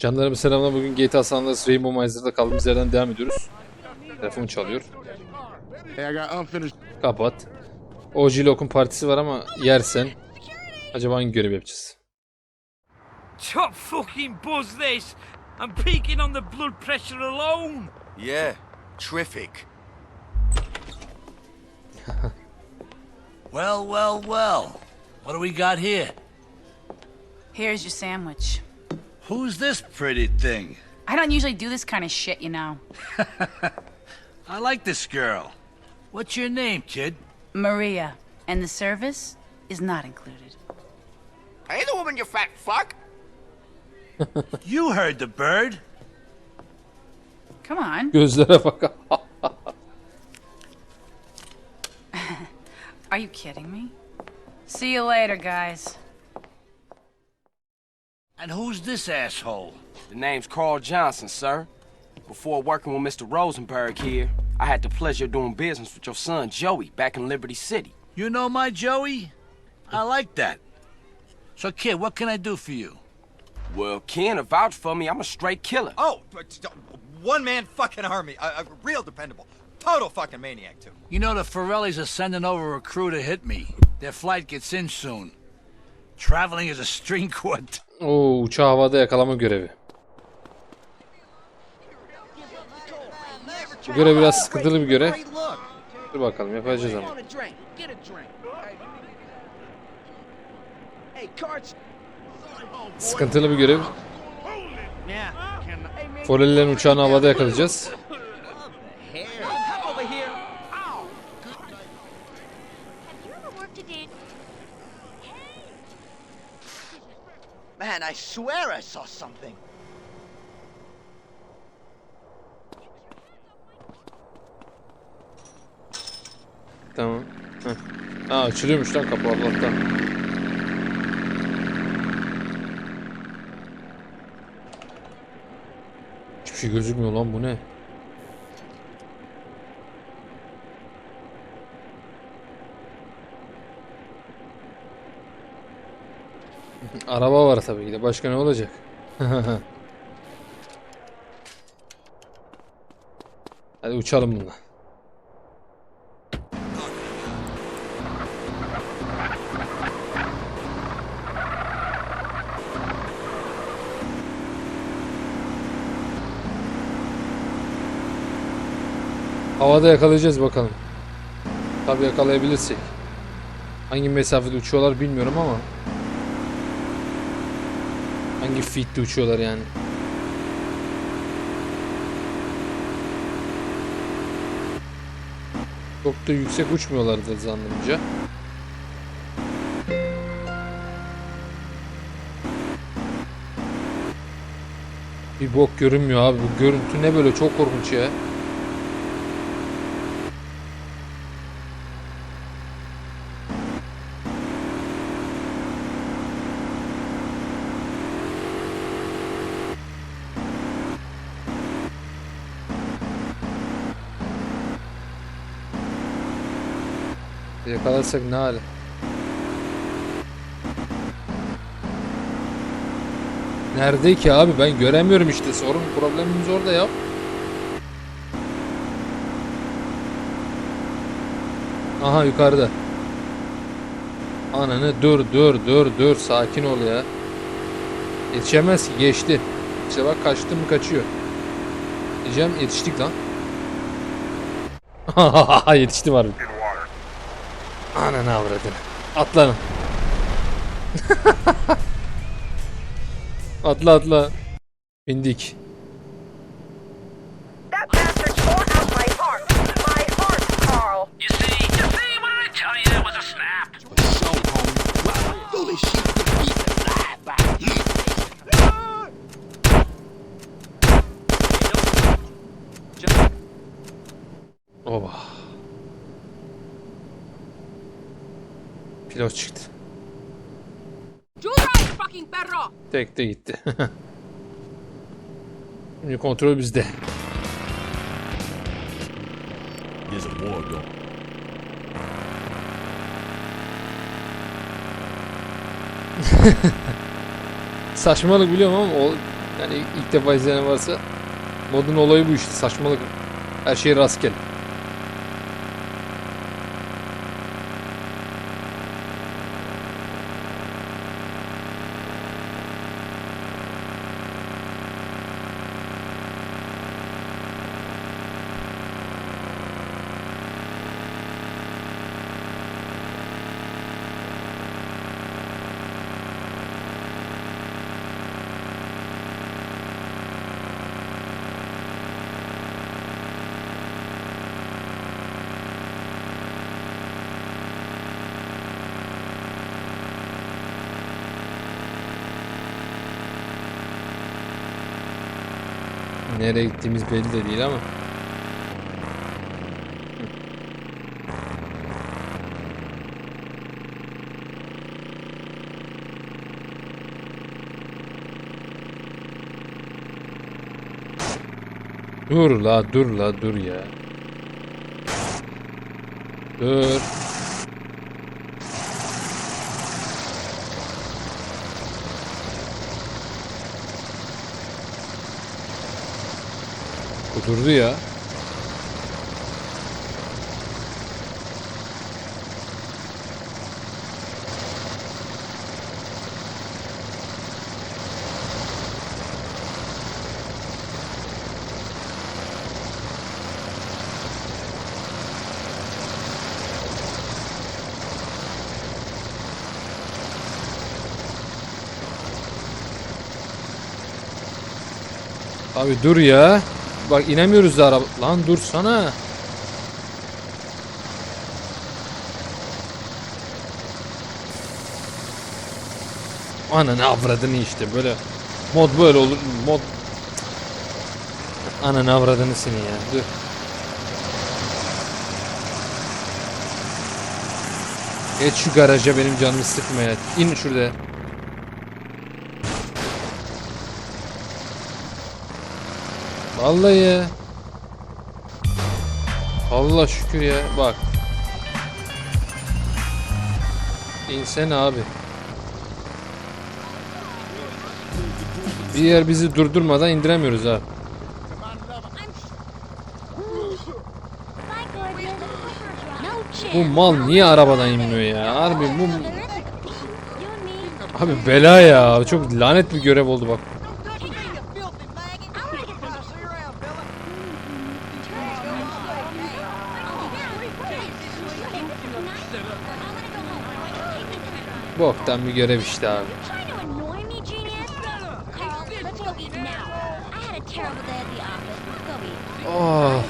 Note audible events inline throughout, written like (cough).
Canlarım selamlar. Bugün GTA San Andreas Rainbow Miser'da kaldığımız yerden devam ediyoruz. Telefon çalıyor. Hey, I got unfinished. Kapat. OG Lock'un partisi var ama yersen acaba hangi görev yapacağız? Top fucking buzz this! I'm peaking on the blood pressure alone! Yeah, terrific. Well, well, well. What do we got here? Here's your sandwich. Who's this pretty thing? I don't usually do this kind of shit, you know. (laughs) I like this girl. What's your name, kid? Maria. And the service is not included. Hey, the woman, you fat fuck. (laughs) You heard the bird. Come on. Gözlere bak. (laughs) Are you kidding me? See you later, guys. And who's this asshole? The name's Carl Johnson, sir. Before working with Mr. Rosenberg here, I had the pleasure of doing business with your son Joey back in Liberty City. You know my Joey? I like that. So, kid, what can I do for you? Well, Ken to vouch for me, I'm a straight killer. Oh, one man fucking army. A, a real dependable. Total fucking maniac, too. You know the Forellis are sending over a crew to hit me. Their flight gets in soon. Traveling as a string quartet. Oo, uçağı havada yakalama görevi. Bu görev biraz sıkıntılı bir görev. Dur bakalım yapacağız ama. Sıkıntılı bir görev. Forelilerin uçağını havada yakalayacağız. Man, I swear I saw something. Tamam. Heh. Aa açılıyormuş lan kapı Allah'tan. Hiçbir şey gözükmüyor lan bu ne? (laughs) Araba var tabii ki de. Başka ne olacak? (laughs) Hadi uçalım bununla. Havada yakalayacağız bakalım. Tabii yakalayabilirsek. Hangi mesafede uçuyorlar bilmiyorum ama. Hangi feet'te uçuyorlar yani. Çok da yüksek uçmuyorlardır zannımca. Bir bok görünmüyor abi. Bu görüntü ne böyle çok korkunç ya. Yakalarsak ne hali? Nerede ki abi ben göremiyorum işte sorun problemimiz orada ya. Aha yukarıda. Ananı dur dur dur dur sakin ol ya. Yetişemez ki geçti. İşte bak kaçtı mı kaçıyor. Diyeceğim yetiştik lan. (laughs) Yetiştim harbi. Ananı avradını. Atlanın. (laughs) atla atla. Bindik. That bastard tore out my heart. My heart, Carl. You see, you see what I tell you, it was a snap. Oba. Pilot çıktı. fucking perro! Tek de gitti. (laughs) Şimdi kontrol bizde. (laughs) Saçmalık biliyorum ama o Yani ilk, ilk defa izleyen varsa modun olayı bu işte saçmalık. Her şey rastgele. Nereye gittiğimiz belli de değil ama. Dur la dur la dur ya. Dur. Kudurdu ya. Abi dur ya. Bak inemiyoruz da araba. Lan dursana. Ananı avradını işte böyle. Mod böyle olur. Mod. Ananı avradını seni ya. Dur. Geç şu garaja benim canımı sıkma ya. İn şurada. Vallahi. Allah şükür ya. Bak. İnsen abi. Bir yer bizi durdurmadan indiremiyoruz ha. Bu mal niye arabadan inmiyor ya? Harbi bu Abi bela ya. Çok lanet bir görev oldu bak. Boktan bir görev işte abi. Trying to annoy me, genius? Carl, let's go eat now. I had a terrible day at the office. Let's go eat. Oh.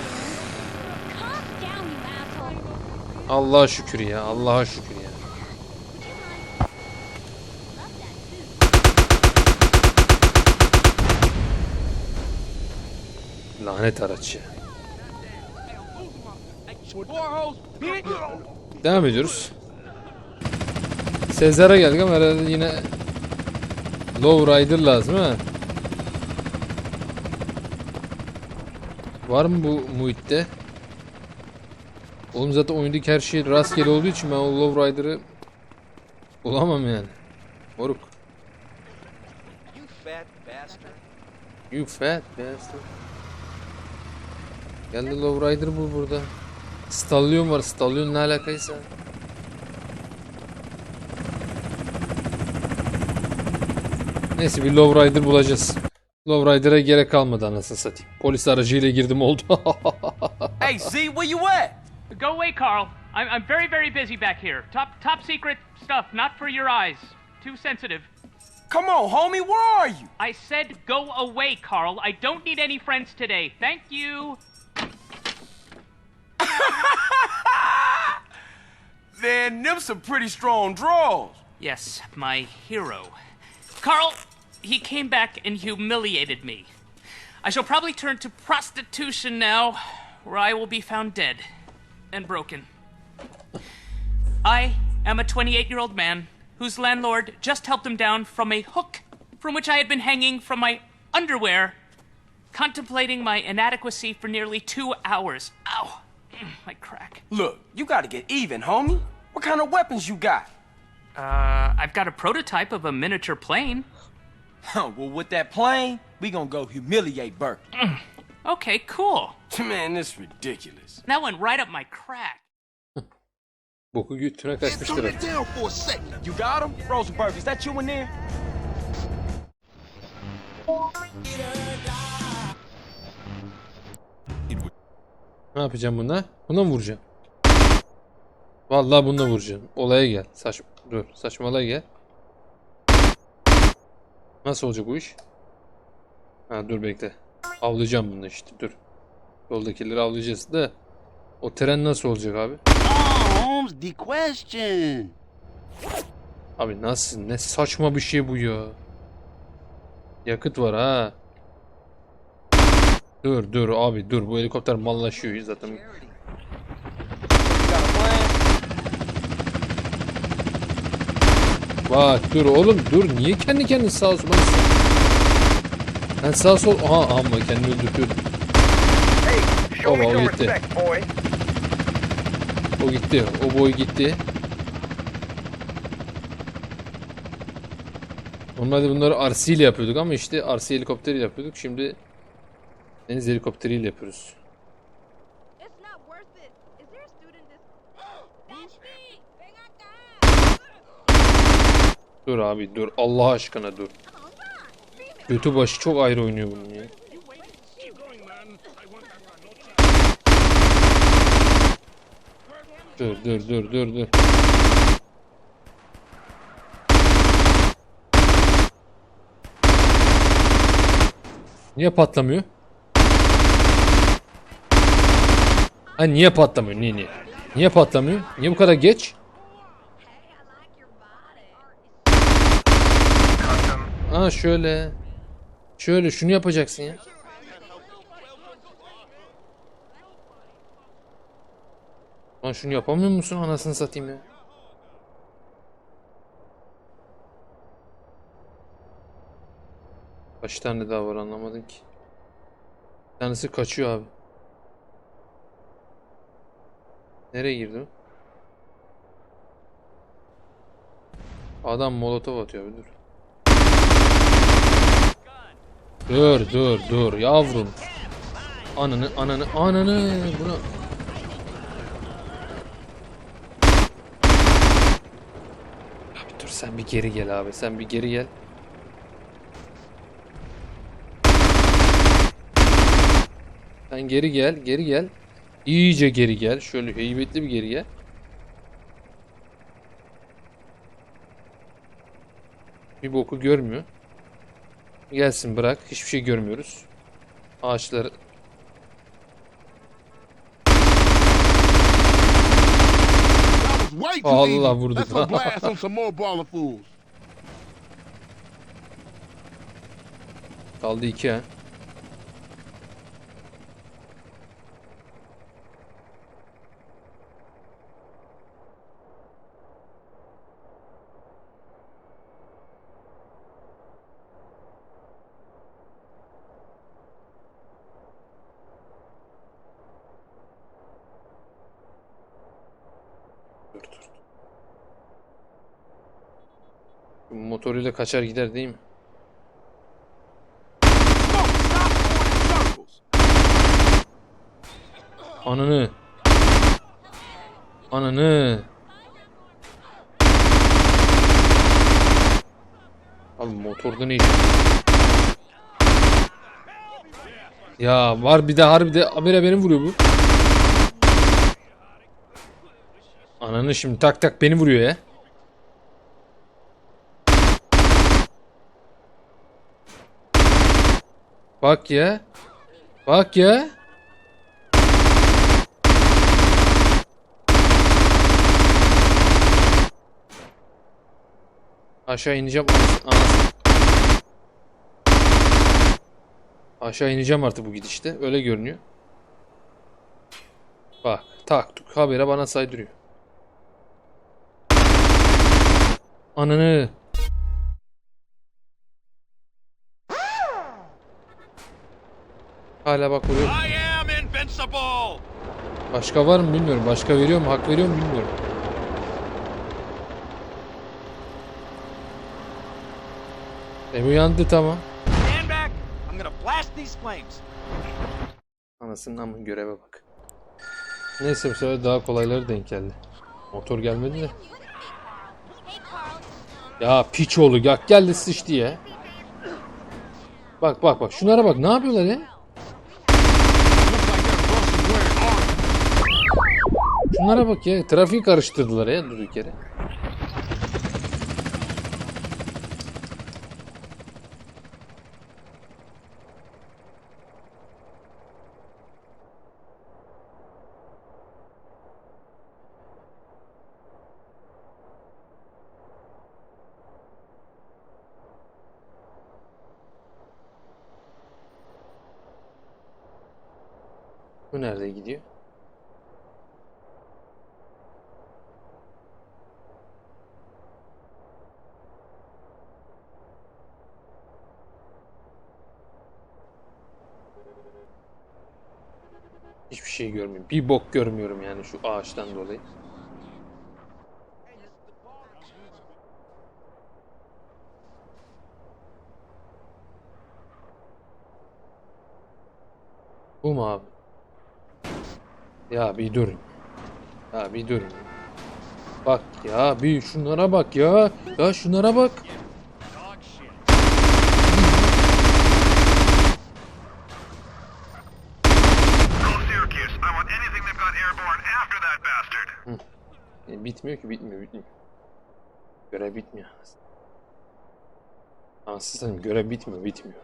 Allah'a şükür ya. Allah'a şükür ya. Lanet araç ya. Devam ediyoruz. Sezar'a geldik ama herhalde yine Low Rider lazım ha. Var mı bu muhitte? Oğlum zaten oyundaki her şey rastgele olduğu için ben o Low Rider'ı bulamam yani. Moruk. You fat bastard. You fat bastard. Gel de Low Rider bul burada. Stallion var. Stallion ne alakaysa. Neyse bir Low Rider bulacağız. Low Rider'a gerek kalmadı anasını satayım. Polis aracıyla girdim oldu. (laughs) Hey, Z, where you at? Go away, Carl. I'm, I'm very, very busy back here. Top, top secret stuff, not for your eyes. Too sensitive. Come on, homie, where are you? I said go away, Carl. I don't need any friends today. Thank you. Then them some pretty strong draws. Yes, my hero. Carl, he came back and humiliated me. I shall probably turn to prostitution now, where I will be found dead and broken. I am a 28 year old man whose landlord just helped him down from a hook from which I had been hanging from my underwear, contemplating my inadequacy for nearly two hours. Ow! (clears throat) My crack. Look, you gotta get even, homie. What kind of weapons you got? Uh, I've got a prototype of a miniature plane. Huh, well, with that plane, We gonna go humiliate Burke. Okay, cool. (laughs) Man, this ridiculous. That went right up my crack. (laughs) Boku götüne kaçmıştır. Tone it down for a second. You got him? Rosenberg, is that you in there? Ne yapacağım buna? Buna mı vuracağım? Vallahi bununla vuracağım. Olaya gel. Saç dur. Saçmalaya gel. Nasıl olacak bu iş? Ha dur bekle. Avlayacağım bunu işte. Dur. Yoldakileri avlayacağız da o tren nasıl olacak abi? Oh, Holmes, the question. Abi nasıl? Ne saçma bir şey bu ya. Yakıt var ha. Dur dur abi dur bu helikopter mallaşıyor zaten. Bak dur oğlum dur niye kendi kendine sağa sola Ben sağ sol aha amma kendini öldürtüyordum. Baba, o gitti. O gitti. O boy gitti. Normalde bunları RC ile yapıyorduk ama işte RC helikopteriyle yapıyorduk. Şimdi deniz helikopteriyle yapıyoruz. It's not worth it. Is there a student this? That's me. Ven acá. Dur abi dur. Allah aşkına dur. Götü başı çok ayrı oynuyor bunun ya. Dur dur dur dur dur. Niye patlamıyor? Ha niye patlamıyor? Niye niye? Niye patlamıyor? Niye bu kadar geç? Ha şöyle. Şöyle şunu yapacaksın ya. Lan şunu yapamıyor musun anasını satayım ya? Kaç tane daha var anlamadım ki. Bir tanesi kaçıyor abi. Nereye girdi? Adam molotof atıyor bir dur. Dur dur dur yavrum. Ananı ananı ananı buna. Abi dur sen bir geri gel abi sen bir geri gel. Sen geri gel geri gel. İyice geri gel. Şöyle heybetli bir geri gel. Bir boku görmüyor. Gelsin bırak. Hiçbir şey görmüyoruz. Ağaçlar That was way too Allah vurdu. Kaldı iki ha. Motoruyla kaçar gider değil mi? Ananı. Ananı. Abi motorda ne iş? Ya var bir de harbi de habire beni vuruyor bu. Ananı şimdi tak tak beni vuruyor ya. Bak ya. Bak ya. Aşağı ineceğim. Anasını. Aşağı ineceğim artık bu gidişte. Öyle görünüyor. Bak tak tuk habere bana saydırıyor. Ananı. Hala bak vuruyor. I am invincible. Başka var mı bilmiyorum. Başka veriyor mu? Hak veriyor mu bilmiyorum. E uyandı tamam. Stand back. I'm gonna blast these flames. Anasının ama göreve bak. Neyse bu sefer daha kolayları denk geldi. Motor gelmedi de. Ya piç oğlu gak geldi sıçtı ya. Bak bak bak şunlara bak ne yapıyorlar ya? Şunlara bak ya trafiği karıştırdılar ya durduk. Bu nerede gidiyor? Hiçbir şey görmüyorum. Bir bok görmüyorum yani şu ağaçtan dolayı. Bu mu abi? Ya bir durun. Ya bir durun. Bak ya bir şunlara bak ya. Ya şunlara bak. Hı. E, bitmiyor ki bitmiyor bitmiyor. Görev bitmiyor. Anasını görev bitmiyor bitmiyor.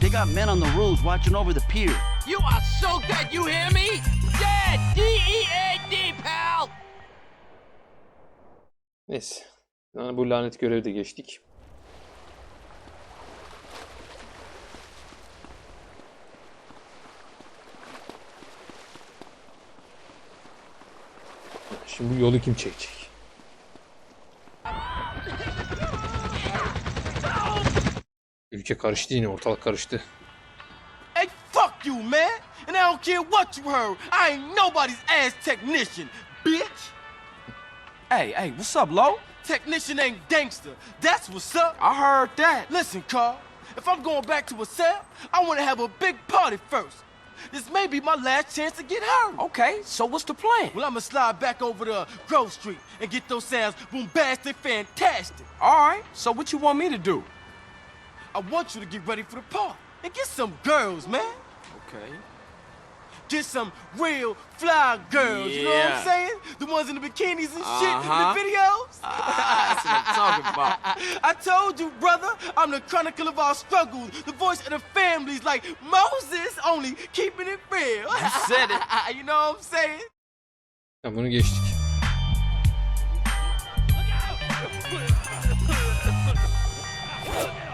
They got men on the roofs watching over the pier. You are so dead, you hear me? Dead! D-E-A-D, pal! Neyse. Yani bu lanet görevi de geçtik. Şimdi bu yolu kim çekecek? Ülke karıştı yine ortalık karıştı. Hey, fuck you, man! And I don't care what you heard. I ain't nobody's ass technician, bitch! Hey, hey, what's up, Lo? Technician ain't gangster. That's what's up. I heard that. Listen, Carl. If I'm going back to a cell, I want to have a big party first. This may be my last chance to get hurt. Okay, so what's the plan? Well, I'ma slide back over to Grove Street and get those sounds bombastic, fantastic. All right, so what you want me to do? I want you to get ready for the party and get some girls, man. Okay. Get some real fly girls. You know what Yeah. I'm saying? The ones in the bikinis and shit Uh-huh. in the videos. That's what I'm talking about. (laughs) I told you, brother, I'm the chronicle of our struggles, the voice of the families, like Moses, only keeping it real. You said it. (laughs) you know what I'm saying? Ya bunu geçtik.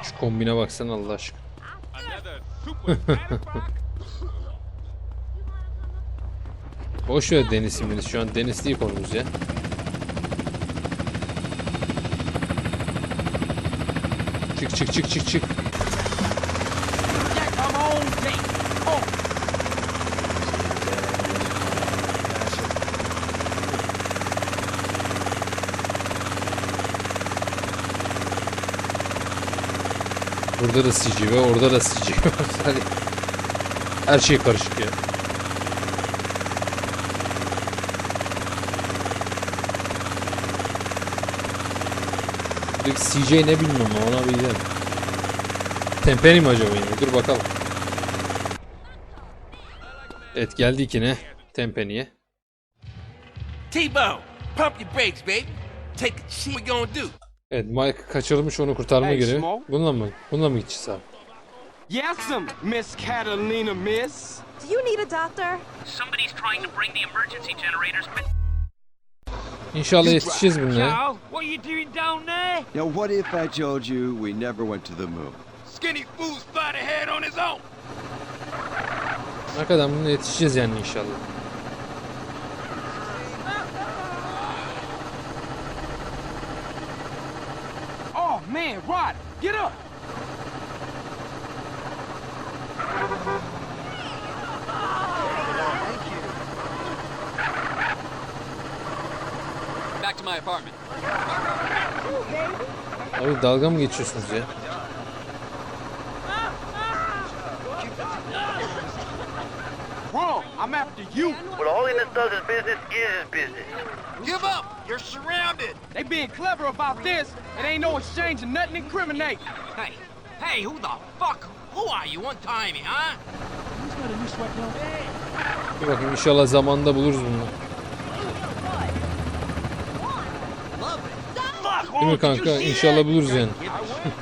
Şu kombine baksana Allah aşkına. (laughs) Boş ver Deniz iminiz. Şu an Deniz değil konumuz ya. Çık çık çık çık çık. Burada da CG var, orada da CG var. (laughs) Hani her şey karışık ya. CJ ne bilmiyorum ona bileceğim. Tempeni mi acaba yine? Dur bakalım. Evet geldik yine Tempeni'ye. T-Bone, pump your brakes, baby. Take a shit. What we gonna do? Evet Mike kaçırılmış onu kurtarma Hey, görevi. Bununla mı? Bununla mı gideceğiz abi? Yes'm, Miss Catalina, miss. Do you need a doctor? Somebody's trying to bring the emergency generators. İnşallah yetişeceğiz bununla. Carl, what are you doing down there? Now, what if I told you we never went to the moon? Skinny fool's flying ahead on his own. Ne kadar bununla yetişeceğiz yani inşallah. Oh man, Rod, get up. back to my apartment. Abi dalga mı geçiyorsunuz ya? Wrong. I'm after you. What holiness does his business is his business. Give up! You're surrounded! They being clever about this. It ain't no exchange of nothing incriminating. Hey, hey, who the fuck? Who are you? Untie me, huh? Dur bakayım inşallah zamanında buluruz bunu. Değil mi kanka? İnşallah buluruz yani. (laughs)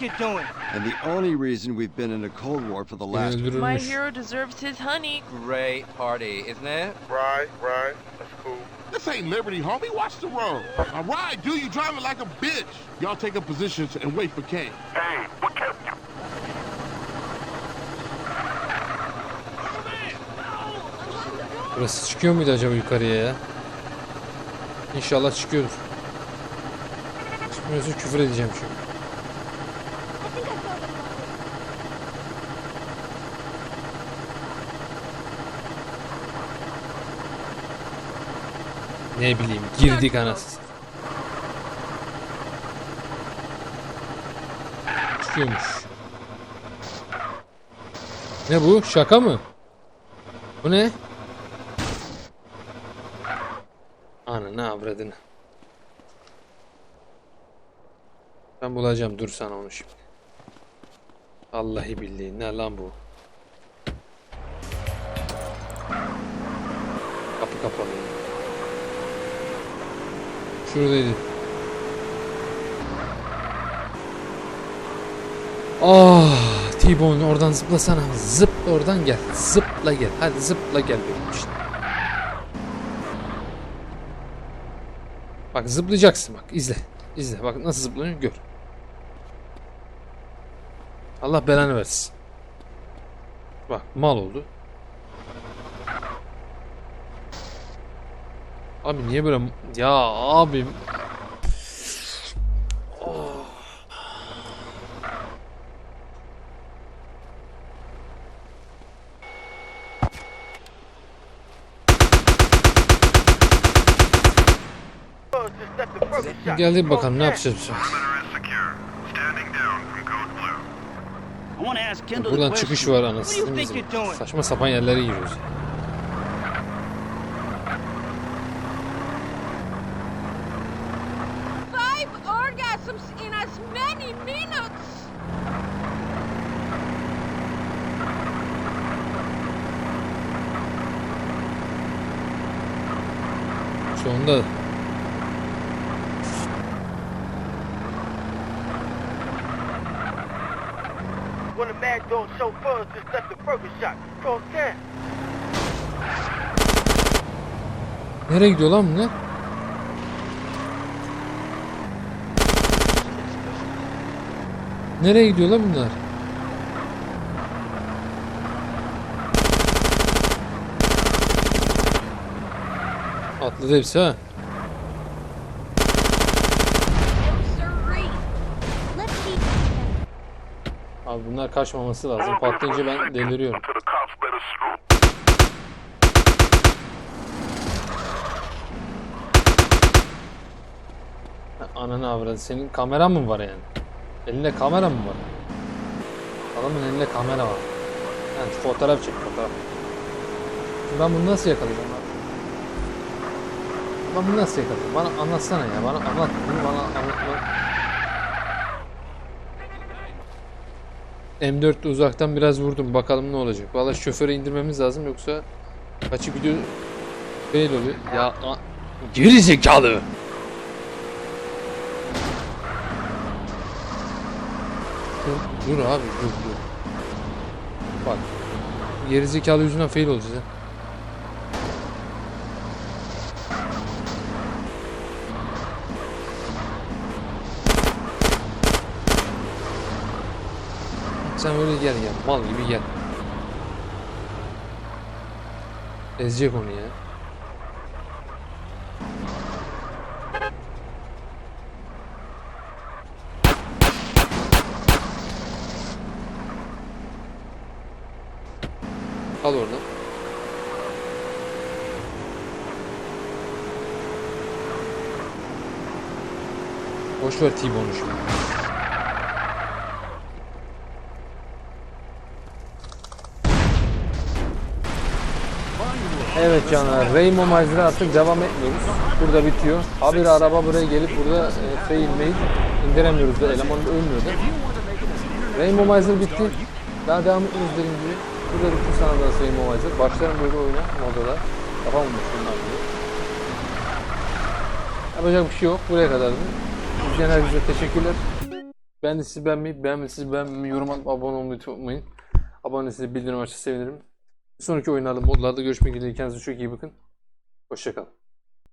What you think you're doing? And the only reason we've been in a Cold War for the Beni last My hero deserves his honey. Great party, isn't it? Right, right. That's cool. This ain't Liberty, homie. Watch the road. All right, dude, you driving like a bitch. Y'all take up positions and wait for Kane. Hey, what kept you? Burası çıkıyor muydu acaba yukarıya ya? İnşallah çıkıyordur. Çıkmıyorsa küfür edeceğim çünkü. Ne bileyim girdik anasını. Çıkıyormuş. Ne bu? Şaka mı? Bu ne? Ananı avradını. Ben bulacağım dur sana onu şimdi. Vallahi billahi ne lan bu? Kapı kapalı. Şuradaydı. Ah, T-Bone oradan zıplasana. Zıp oradan gel. Zıpla gel. Hadi zıpla gel benim için. Bak zıplayacaksın bak izle. İzle bak nasıl zıplanıyor gör. Allah belanı versin. Bak mal oldu. Abi niye böyle ya abim Geldik bakalım ne yapacağız Buradan çıkış var anasını? Saçma sapan yerlere giriyoruz. Nereye gidiyor lan bunlar? Nereye gidiyor lan bunlar? Atladı hepsi ha. Abi bunlar kaçmaması lazım. Patlayınca ben deliriyorum. Ananı avradı. Senin kameran mı var yani? Elinde kamera mı var? Adamın elinde kamera var. Yani fotoğraf çek fotoğraf. Ben bunu nasıl yakalayacağım abi? Ben bunu nasıl yakalayacağım? Bana anlatsana ya. Bana anlat. Bunu bana anlat. M4'te uzaktan biraz vurdum. Bakalım ne olacak. Valla şoföre indirmemiz lazım yoksa kaçı gidiyor fail oluyor. Ya geri zekalı. Dur abi dur dur. Bak. Gerizekalı yüzünden fail olacağız ha. Sen öyle gel gel. Mal gibi gel. Ezecek onu ya. Boş ver T-Bone'u şimdi. Evet canlar, Rainbow Miser'a artık devam etmiyoruz. Burada bitiyor. Habire araba buraya gelip burada e, fail mail indiremiyoruz da eleman da ölmüyor da. Rainbow Miser bitti. Daha devam etmiyoruz dediğim gibi. Burada bitti sanırım Rainbow Miser. Başlarım böyle oyuna modada. Yapamamış bunlar diye. Yapacak bir şey yok. Buraya kadardı. İzleyen herkese teşekkürler. Ben de sizi beğenmeyi, beğenmediyseniz beğenmeyi, yorum atıp abone olmayı unutmayın. Abone size bildirim açı sevinirim. Bir sonraki oyunlarda, modlarda görüşmek dileğiyle. Kendinize çok iyi bakın. Hoşçakalın.